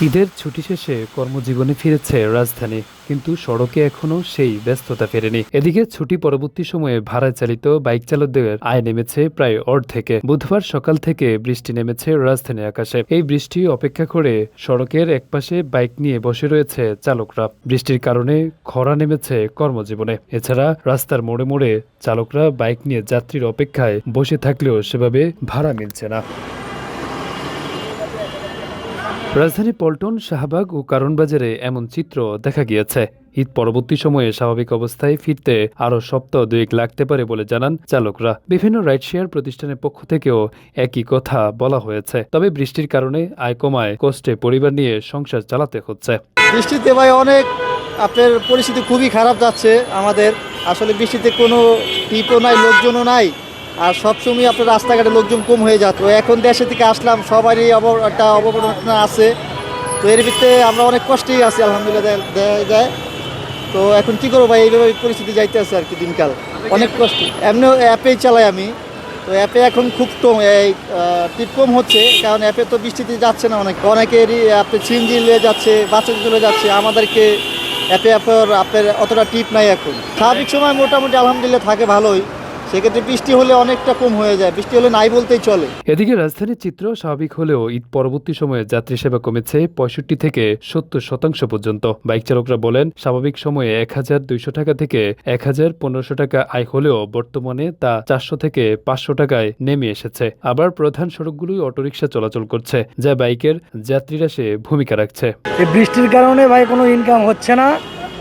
ঈদের ছুটি শেষে কর্মজীবনে ফিরেছে রাজধানী, কিন্তু সড়কে এখনও সেই ব্যস্ততা ফেরেনি। এদিকে ছুটি পরবর্তী সময়ে ভাড়া চালিত বাইক চালকদের আয় নেমেছে প্রায় অর্ধেকে। বুধবার সকাল থেকে বৃষ্টি নেমেছে রাজধানী আকাশে। এই বৃষ্টি অপেক্ষা করে সড়কের একপাশে বাইক নিয়ে বসে রয়েছে চালকরা। বৃষ্টির কারণে খরা নেমেছে কর্মজীবনে। এছাড়া রাস্তার মোড়ে মোড়ে চালকরা বাইক নিয়ে যাত্রীর অপেক্ষায় বসে থাকলেও সেভাবে ভাড়া মিলছে না। রাজধানী পল্টন, শাহবাগ ও কারণবাজারে এমন চিত্র দেখা গিয়েছে। ঈদ পরবর্তী সময়ে স্বাভাবিক অবস্থায় ফিরতে আরও সপ্তাহ দুয়েক লাগতে পারে বলে জানান চালকরা। বিভিন্ন রাইড শেয়ার প্রতিষ্ঠানের পক্ষ থেকেও একই কথা বলা হয়েছে। তবে বৃষ্টির কারণে আয় কমায় কষ্টে পরিবার নিয়ে সংসার চালাতে হচ্ছে। বৃষ্টিতে ভাই অনেক আপনার পরিস্থিতি খুবই খারাপ যাচ্ছে আমাদের। আসলে বৃষ্টিতে কোনো টিপও নাই, লোকজনও নাই। আর সবসময় আপনার রাস্তাঘাটে লোকজন কম হয়ে যাচ্ছে। এখন দেশে থেকে আসলাম, সবারই অব একটা অবমাননা আছে। তো এর ভিতরে আমরা অনেক কষ্টেই আছি, আলহামদুলিল্লাহ যায় তো এখন কী করব ভাই? এইভাবে পরিস্থিতি যাইতে আছে আর কি দিনকাল। অনেক কষ্ট। এমনি অ্যাপেই চালাই আমি। তো অ্যাপে এখন খুব কম, এই টিপ কম হচ্ছে। কারণ অ্যাপে তো বৃষ্টিতে যাচ্ছে না অনেক। অনেকেরই আপনি সিএনজি নিয়ে যাচ্ছে, বাসে চলে যাচ্ছে। আমাদেরকে অ্যাপে আপনার অতটা টিপ নাই এখন। স্বাভাবিক সময় মোটামুটি আলহামদুলিল্লাহ থাকে ভালোই। সেক্ষেত্রে বৃষ্টি হলে অনেকটা কম হয়ে যায়। বৃষ্টি হলে নাই বলতেই চলে। এদিকে রাজধানীর চিত্র স্বাভাবিক হলেও ঈদ পরবর্তী সময়ে যাত্রী সেবা কমেছে পঁয়ষট্টি থেকে সত্তর শতাংশ পর্যন্ত। বাইক চালকরা বলেন স্বাভাবিক সময়ে এক হাজার দুইশো টাকা থেকে এক হাজার পনেরোশো টাকা আয় হলেও বর্তমানে তা চারশো থেকে পাঁচশো টাকায় নেমে এসেছে। আবার প্রধান সড়কগুলোই অটোরিকশা চলাচল করছে যা বাইকের যাত্রীরা সে ভূমিকা রাখছে। এই বৃষ্টির কারণে ভাই কোনো ইনকাম হচ্ছে না।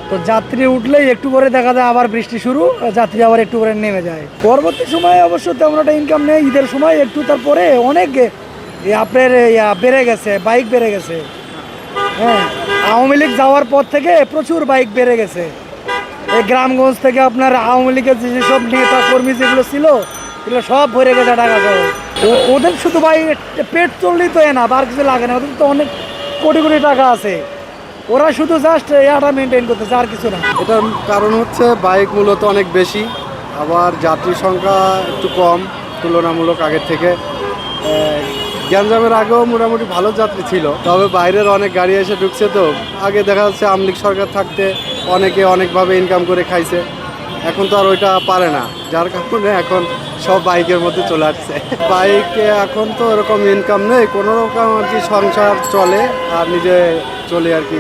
তো যাত্রী উঠলেই একটু করে দেখা যায় আবার বৃষ্টি শুরু, যাত্রী আবার একটু করে নেমে যায়। পরবর্তী সময়ে অবশ্য তেমন একটা ইনকাম নেই, ঈদের সময় একটু তারপরে অনেক আপনার বেড়ে গেছে বাইক বেড়ে গেছে। হ্যাঁ আওয়ামী লীগ যাওয়ার পর থেকে প্রচুর বাইক বেড়ে গেছে। এই গ্রামগঞ্জ থেকে আপনার আওয়ামী লীগের যে সব নেতা কর্মী যেগুলো ছিল, এগুলো সব ভরে গেছে সহ ও- ওদের শুধু বাইক পেট চললেই তো এ না আর কিছু লাগে না, ওদের তো অনেক কোটি কোটি টাকা আছে। ওরা শুধু জাস্ট এটা মেনটেন করতেছে, আর কিছু না। এটার কারণ হচ্ছে বাইক মূলত অনেক বেশি, আবার যাত্রী সংখ্যা একটু কম, তুলনামূলক আগের থেকে। গ্যাঞ্জামের আগেও মোটামুটি ভালো যাত্রী ছিল, তবে বাইরের অনেক গাড়ি এসে ঢুকছে তো। আগে দেখা যাচ্ছে আমলিক সরকার থাকতে অনেকে অনেকভাবে ইনকাম করে খাইছে, এখন তো আর ওইটা পারে না। যার কারণে এখন সব বাইকের মধ্যে চলে আসছে। বাইকে এখন তো ওরকম ইনকাম নেই, কোনো রকম আর কি সংসার চলে, আর নিজে চলে আর কি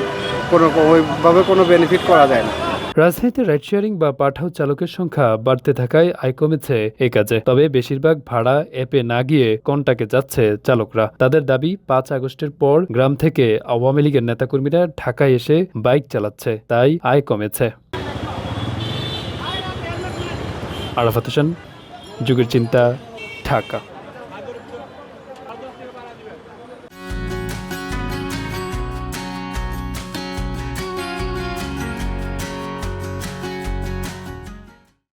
কোনো ওইভাবে কোনো বেনিফিট করা যায় না। রাজধানীতে রাইড শেয়ারিং বা পাঠাও চালকের সংখ্যা বাড়তে থাকায় আয় কমেছে এই কাজে। তবে বেশিরভাগ ভাড়া অ্যাপে না গিয়ে কন্টাকে যাচ্ছে চালকরা। তাদের দাবি, পাঁচ আগস্টের পর গ্রাম থেকে আওয়ামী লীগের নেতাকর্মীরা ঢাকায় এসে বাইক চালাচ্ছে, তাই আয় কমেছে। আরাফাত হোসেন, যুগের চিন্তা, ঢাকা।